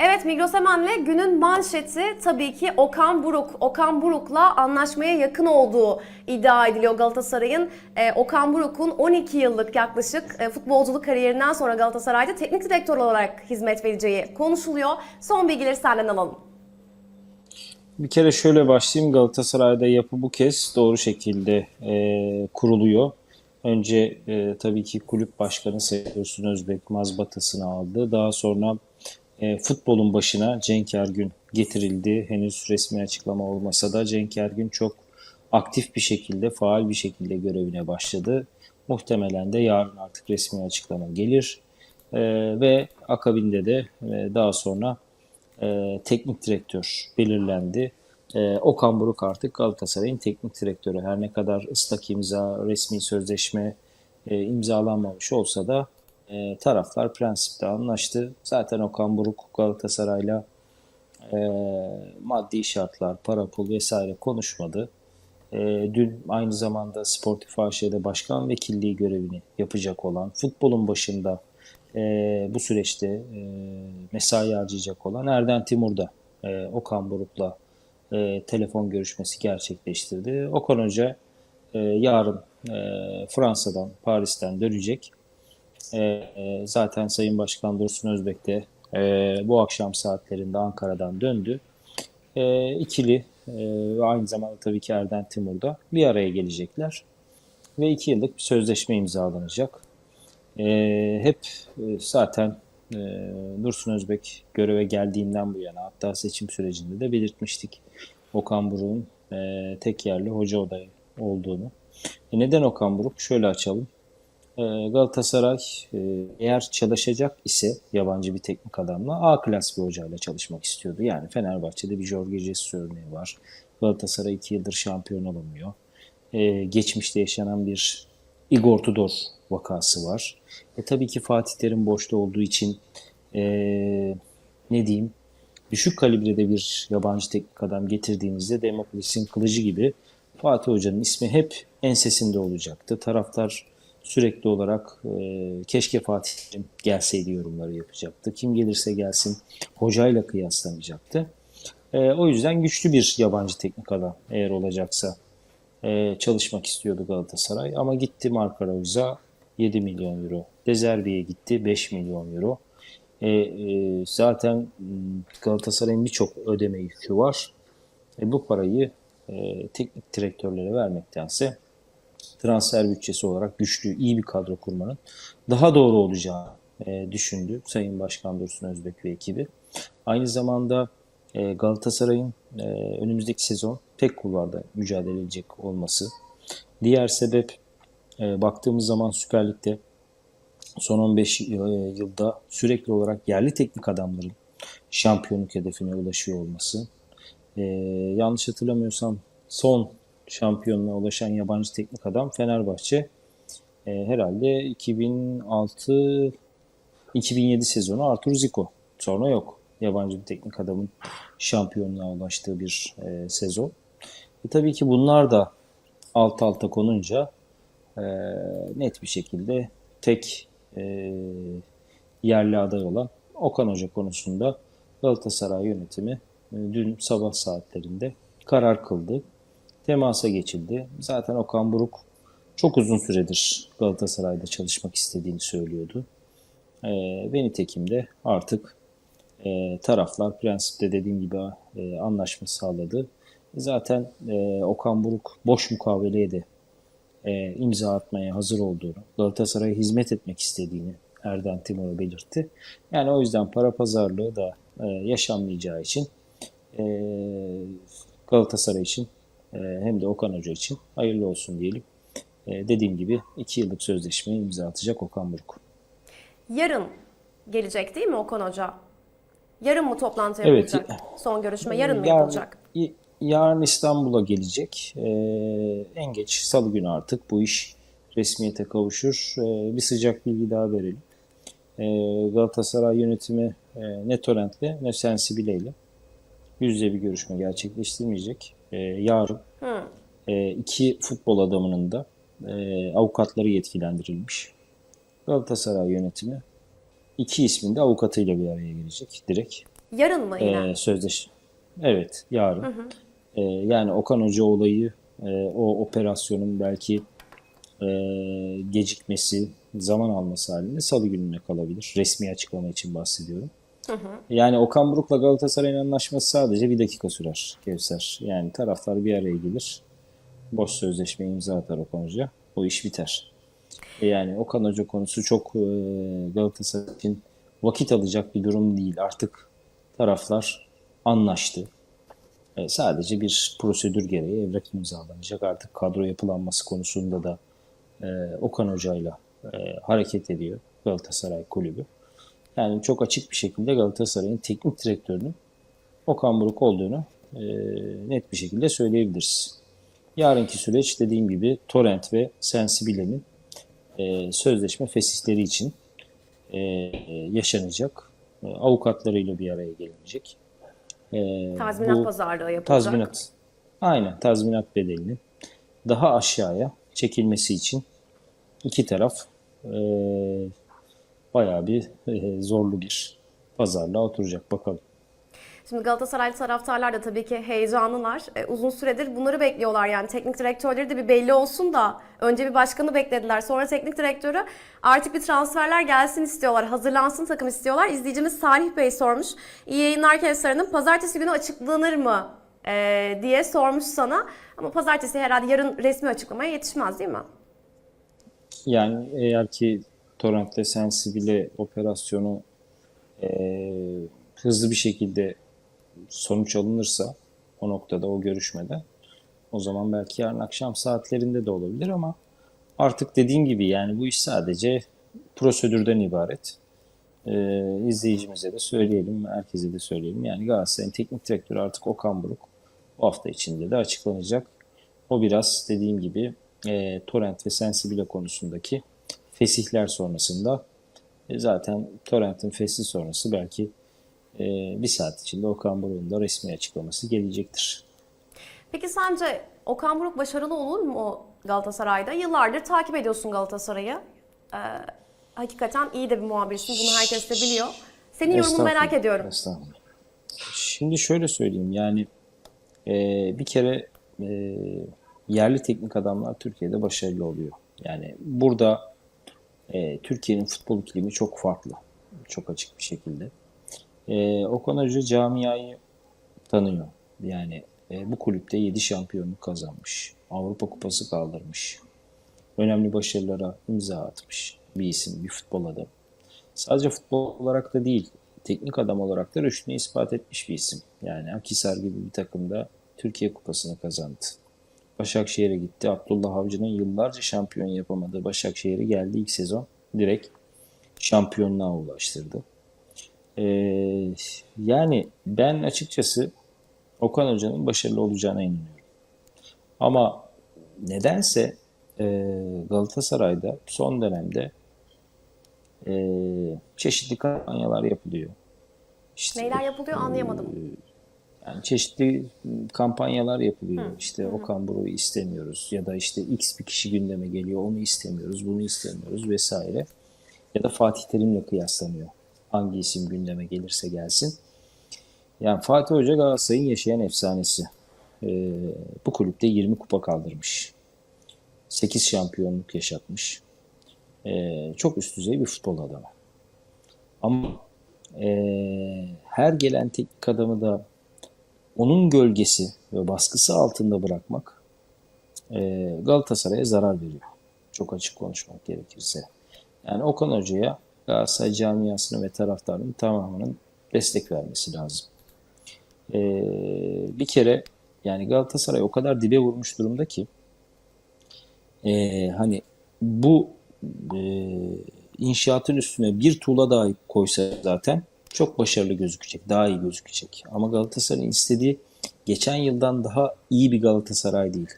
Evet Migros Hemen'le günün manşeti tabii ki Okan Buruk. Okan Buruk'la anlaşmaya yakın olduğu iddia ediliyor Galatasaray'ın. Ee, Okan Buruk'un 12 yıllık yaklaşık e, futbolculuk kariyerinden sonra Galatasaray'da teknik direktör olarak hizmet vereceği konuşuluyor. Son bilgileri senden alalım. Bir kere şöyle başlayayım. Galatasaray'da yapı bu kez doğru şekilde e, kuruluyor. Önce e, tabii ki kulüp başkanı Dursun Özbek mazbatasını aldı. Daha sonra e, futbolun başına Cenk Ergün getirildi. Henüz resmi açıklama olmasa da Cenk Ergün çok aktif bir şekilde, faal bir şekilde görevine başladı. Muhtemelen de yarın artık resmi açıklama gelir. E, ve akabinde de e, daha sonra e, teknik direktör belirlendi. E, Okan Buruk artık Galatasaray'ın teknik direktörü. Her ne kadar ıslak imza, resmi sözleşme e, imzalanmamış olsa da e, taraflar prensipte anlaştı. Zaten Okan Buruk Galatasaray'la e, maddi şartlar, para pul vesaire konuşmadı. E, dün aynı zamanda Sportif AŞ'de başkan vekilliği görevini yapacak olan, futbolun başında e, bu süreçte e, mesai harcayacak olan Erden Timur da e, Okan Buruk'la e, telefon görüşmesi gerçekleştirdi. Okan Hoca e, yarın e, Fransa'dan, Paris'ten dönecek. E, e, zaten Sayın Başkan Dursun Özbek de e, bu akşam saatlerinde Ankara'dan döndü. E, ikili e, ve aynı zamanda tabii ki Erden Timur da bir araya gelecekler. Ve iki yıllık bir sözleşme imzalanacak. E, hep e, zaten e, Dursun Özbek göreve geldiğinden bu yana hatta seçim sürecinde de belirtmiştik. Okan Buruk'un e, tek yerli hoca odayı olduğunu. E, neden Okan Buruk? Şöyle açalım. E, Galatasaray e, eğer çalışacak ise yabancı bir teknik adamla A klas bir hocayla çalışmak istiyordu. Yani Fenerbahçe'de bir Jorge Jesus örneği var. Galatasaray iki yıldır şampiyon olamıyor. E, geçmişte yaşanan bir Igor Tudor vakası var. E, tabii ki Fatih Terim boşta olduğu için e, ne diyeyim düşük kalibrede bir yabancı teknik adam getirdiğinizde Demokrasinin kılıcı gibi Fatih Hoca'nın ismi hep ensesinde olacaktı. Taraftar sürekli olarak e, keşke Fatih gelseydi yorumları yapacaktı. Kim gelirse gelsin hocayla kıyaslamayacaktı. E, o yüzden güçlü bir yabancı teknik adam eğer olacaksa e, çalışmak istiyordu Galatasaray. Ama gitti Marco Reuse'a 7 milyon euro. Dezerbi'ye gitti 5 milyon euro. E, e, zaten m, Galatasaray'ın birçok ödeme yükü var. E, bu parayı e, teknik direktörlere vermektense transfer bütçesi olarak güçlü, iyi bir kadro kurmanın daha doğru olacağı e, düşündü Sayın Başkan Dursun Özbek ve ekibi. Aynı zamanda e, Galatasaray'ın e, önümüzdeki sezon tek kulvarda mücadele edecek olması. Diğer sebep e, baktığımız zaman Süper Lig'de son 15 yılda sürekli olarak yerli teknik adamların şampiyonluk hedefine ulaşıyor olması. E, yanlış hatırlamıyorsam son şampiyonluğa ulaşan yabancı teknik adam Fenerbahçe. E, herhalde 2006 2007 sezonu Artur Zico. Sonra yok. Yabancı bir teknik adamın şampiyonluğa ulaştığı bir e, sezon. E, tabii ki bunlar da alt alta konunca e, net bir şekilde tek e, yerli aday olan Okan Hoca konusunda Galatasaray yönetimi e, dün sabah saatlerinde karar kıldı. Temasa geçildi. Zaten Okan Buruk çok uzun süredir Galatasaray'da çalışmak istediğini söylüyordu. E, ve nitekim de artık e, taraflar prensipte dediğim gibi e, anlaşma sağladı. Zaten e, Okan Buruk boş mukaveleye de e, imza atmaya hazır olduğunu, Galatasaray'a hizmet etmek istediğini Erden Timur'a belirtti. Yani o yüzden para pazarlığı da e, yaşanmayacağı için e, Galatasaray için hem de Okan Hoca için hayırlı olsun diyelim. E, dediğim gibi 2 yıllık sözleşmeyi imza atacak Okan Buruk. Yarın gelecek değil mi Okan Hoca? Yarın mı toplantı Evet. yapılacak? Son görüşme yarın mı Yarın- yapılacak? Yarın İstanbul'a gelecek. Ee, en geç salı günü artık bu iş resmiyete kavuşur. Ee, bir sıcak bilgi daha verelim. Ee, Galatasaray yönetimi e, ne Torrent'le ne Sensibile ile yüz yüze bir görüşme gerçekleştirmeyecek. Ee, yarın Hı. e, iki futbol adamının da e, avukatları yetkilendirilmiş. Galatasaray yönetimi iki ismin de avukatıyla bir araya gelecek direkt. Yarın mı yine? e, sözleşme. Evet, yarın. E, yani Okan Hoca olayı, e, o operasyonun belki e, gecikmesi, zaman alması halinde salı gününe kalabilir. Resmi açıklama için bahsediyorum. Yani Okan Buruk'la Galatasaray'ın anlaşması sadece bir dakika sürer Kevser. Yani taraflar bir araya gelir. Boş sözleşme imza atar Okan Hoca. O iş biter. E Yani Okan Hoca konusu çok e, Galatasaray için vakit alacak bir durum değil. Artık taraflar anlaştı. E, sadece bir prosedür gereği evrak imzalanacak. Artık kadro yapılanması konusunda da Okan Hoca'yla hareket ediyor Galatasaray Kulübü. Yani çok açık bir şekilde Galatasaray'ın teknik direktörünün Okan Buruk olduğunu e, net bir şekilde söyleyebiliriz. Yarınki süreç dediğim gibi Torrent ve Sensibile'nin e, sözleşme fesihleri için e, yaşanacak. E, avukatlarıyla bir araya gelinecek. E, Tazminat bu- pazarlığı yapılacak. Tazminat. Aynen tazminat bedelini daha aşağıya çekilmesi için iki taraf e, bayağı bir e, zorlu bir pazarlığa oturacak bakalım. Şimdi Galatasaraylı taraftarlar da tabii ki heyecanlılar. E, uzun süredir bunları bekliyorlar yani teknik direktörleri de bir belli olsun da önce bir başkanı beklediler. Sonra teknik direktörü artık bir transferler gelsin istiyorlar. Hazırlansın takım istiyorlar. İzleyicimiz Salih Bey sormuş. İyi yayınlar Kevser. Pazartesi günü açıklanır mı e, diye sormuş sana. Ama pazartesi herhalde yarın resmi açıklamaya yetişmez değil mi? Yani eğer ki Torrent'le Sensibile operasyonu e, hızlı bir şekilde sonuç alınırsa o noktada o görüşmede o zaman belki yarın akşam saatlerinde de olabilir ama artık dediğim gibi yani bu iş sadece prosedürden ibaret. E, izleyicimize de söyleyelim, herkese de söyleyelim. Yani Galatasaray'ın teknik direktörü artık Okan Buruk bu hafta içinde de açıklanacak. O biraz dediğim gibi e, Torrent ve Sensibile konusundaki fesihler sonrasında e, zaten Torrent'in fesih sonrası belki e, bir saat içinde Okan Buruk'un da resmi açıklaması gelecektir. Peki sence Okan Buruk başarılı olur mu Galatasaray'da? Yıllardır takip ediyorsun Galatasaray'ı. Ee, hakikaten iyi de bir muhabirsin. Bunu herkes de biliyor. Senin yorumunu merak ediyorum. estağfurullah. Şimdi şöyle söyleyeyim yani e, bir kere e, yerli teknik adamlar Türkiye'de başarılı oluyor. Yani burada e, Türkiye'nin futbol iklimi çok farklı. Çok açık bir şekilde. E, Okan Hoca camiayı tanıyor. Yani e, bu kulüpte 7 şampiyonluk kazanmış. Avrupa Kupası kaldırmış. Önemli başarılara imza atmış bir isim, bir futbol adamı. Sadece futbol olarak da değil, teknik adam olarak da rüştünü ispat etmiş bir isim. Yani Akhisar gibi bir takımda Türkiye Kupası'nı kazandı. Başakşehir'e gitti. Abdullah Avcı'nın yıllarca şampiyon yapamadığı Başakşehir'e geldi ilk sezon. Direkt şampiyonluğa ulaştırdı. Ee, yani ben açıkçası Okan Hoca'nın başarılı olacağına inanıyorum. Ama nedense e, Galatasaray'da son dönemde e, çeşitli kampanyalar yapılıyor. İşte, Neyler yapılıyor anlayamadım. Yani çeşitli kampanyalar yapılıyor. İşte Okan Buruk'u istemiyoruz ya da işte X bir kişi gündeme geliyor onu istemiyoruz, bunu istemiyoruz vesaire. Ya da Fatih Terim'le kıyaslanıyor. Hangi isim gündeme gelirse gelsin. Yani Fatih Hoca Galatasaray'ın yaşayan efsanesi. Ee, bu kulüpte 20 kupa kaldırmış. 8 şampiyonluk yaşatmış. Ee, çok üst düzey bir futbol adamı. Ama ee, her gelen teknik adamı da onun gölgesi ve baskısı altında bırakmak ee, Galatasaray'a zarar veriyor. Çok açık konuşmak gerekirse. Yani Okan Hoca'ya Galatasaray camiasının ve taraftarının tamamının destek vermesi lazım. Ee, bir kere yani Galatasaray o kadar dibe vurmuş durumda ki ee, hani bu e, inşaatın üstüne bir tuğla daha koysa zaten çok başarılı gözükecek, daha iyi gözükecek. Ama Galatasaray'ın istediği geçen yıldan daha iyi bir Galatasaray değil.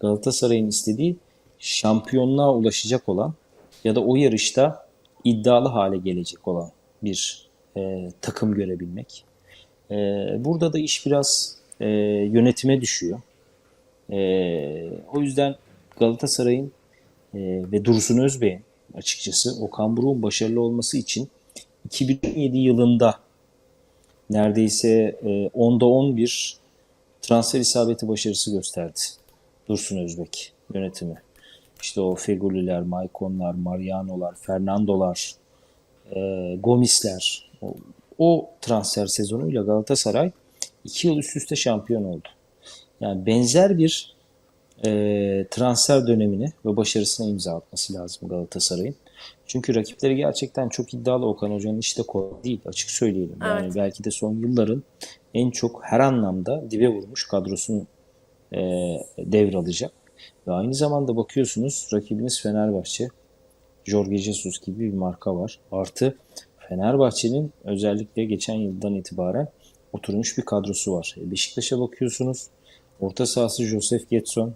Galatasaray'ın istediği şampiyonluğa ulaşacak olan ya da o yarışta iddialı hale gelecek olan bir e, takım görebilmek. E, burada da iş biraz e, yönetime düşüyor. E, o yüzden Galatasaray'ın e, ve Dursun Özbey'in açıkçası Okan Buruk'un başarılı olması için 2017 yılında neredeyse e, 10'da 11 transfer isabeti başarısı gösterdi. Dursun Özbek yönetimi. İşte o Feguliler, Maikonlar, Mariano'lar, Fernando'lar, e, Gomisler. O, o transfer sezonuyla Galatasaray iki yıl üst üste şampiyon oldu. Yani benzer bir e, transfer dönemini ve başarısına imza atması lazım Galatasaray'ın. Çünkü rakipleri gerçekten çok iddialı. Okan Hoca'nın işte kolay değil açık söyleyelim. Yani Evet. belki de son yılların en çok her anlamda dibe vurmuş kadrosunu e, devralacak. Ve aynı zamanda bakıyorsunuz rakibiniz Fenerbahçe. Jorge Jesus gibi bir marka var. Artı Fenerbahçe'nin özellikle geçen yıldan itibaren oturmuş bir kadrosu var. E, Beşiktaş'a bakıyorsunuz. Orta sahası Josef Getson.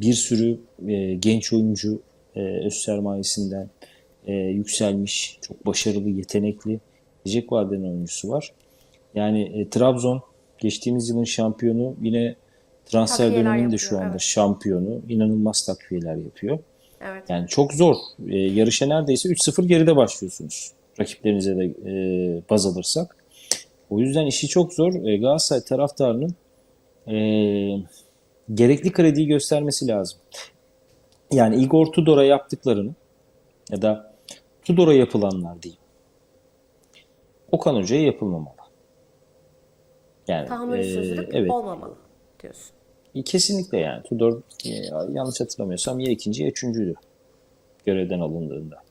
Bir sürü e, genç oyuncu e, öz sermayesinden e, yükselmiş. Çok başarılı, yetenekli. Gelecek vadeden oyuncusu var. Yani e, Trabzon geçtiğimiz yılın şampiyonu yine transfer Takviyeler döneminde yapıyor, şu anda evet. şampiyonu. İnanılmaz takviyeler yapıyor. Evet. Yani çok zor. E, yarışa neredeyse 3-0 geride başlıyorsunuz. Rakiplerinize de e, baz alırsak. O yüzden işi çok zor. E, Galatasaray taraftarının e, gerekli krediyi göstermesi lazım. Yani Igor Tudor'a yaptıklarını ya da Tudor'a yapılanlar diyeyim. Okan Hoca'ya yapılmamalı. Yani Tahammülsüzlük e, evet. olmamalı diyorsun. Kesinlikle yani. Tudor e, yanlış hatırlamıyorsam ya ikinci ya üçüncüydü görevden alındığında.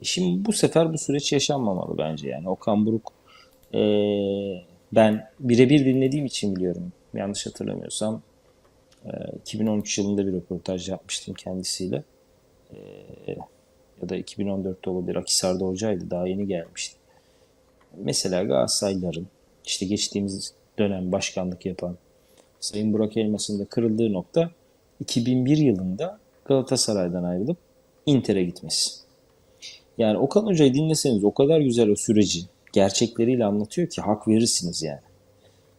E Şimdi bu sefer bu süreç yaşanmamalı bence yani. Okan Buruk e, ben birebir dinlediğim için biliyorum. Yanlış hatırlamıyorsam e, 2013 yılında bir röportaj yapmıştım kendisiyle. E, ya da 2014'te olabilir. Akhisar'da hocaydı. Daha yeni gelmişti. Mesela Galatasaraylıların işte geçtiğimiz dönem başkanlık yapan Sayın Burak Elmas'ın da kırıldığı nokta 2001 yılında Galatasaray'dan ayrılıp Inter'e gitmesi. Yani Okan Hoca'yı dinleseniz o kadar güzel o süreci gerçekleriyle anlatıyor ki hak verirsiniz yani.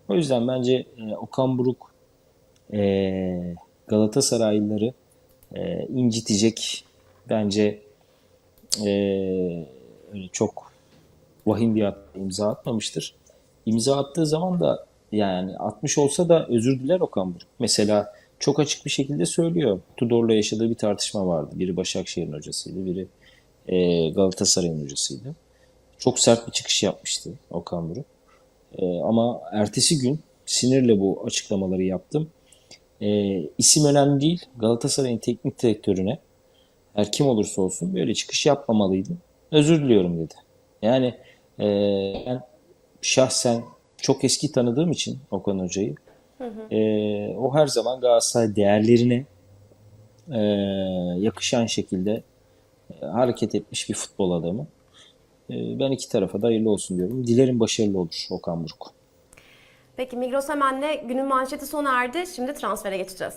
O yüzden bence e, Okan Buruk e, Galatasaraylıları e, incitecek bence e, öyle çok vahim bir imza atmamıştır. İmza attığı zaman da yani 60 olsa da özür diler Okan Buruk. Mesela çok açık bir şekilde söylüyor. Tudor'la yaşadığı bir tartışma vardı. Biri Başakşehir'in hocasıydı, biri e, Galatasaray'ın hocasıydı. Çok sert bir çıkış yapmıştı Okan Buruk. E, ama ertesi gün sinirle bu açıklamaları yaptım. E, isim önemli değil. Galatasaray'ın teknik direktörüne her kim olursa olsun böyle çıkış yapmamalıydım. Özür diliyorum dedi. Yani e, ben şahsen çok eski tanıdığım için Okan Hoca'yı e, o her zaman Galatasaray değerlerine e, yakışan şekilde e, hareket etmiş bir futbol adamı. E, ben iki tarafa da hayırlı olsun diyorum. Dilerim başarılı olur Okan Buruk. Peki Migros Hemen'le günün manşeti sona erdi. Şimdi transfere geçeceğiz.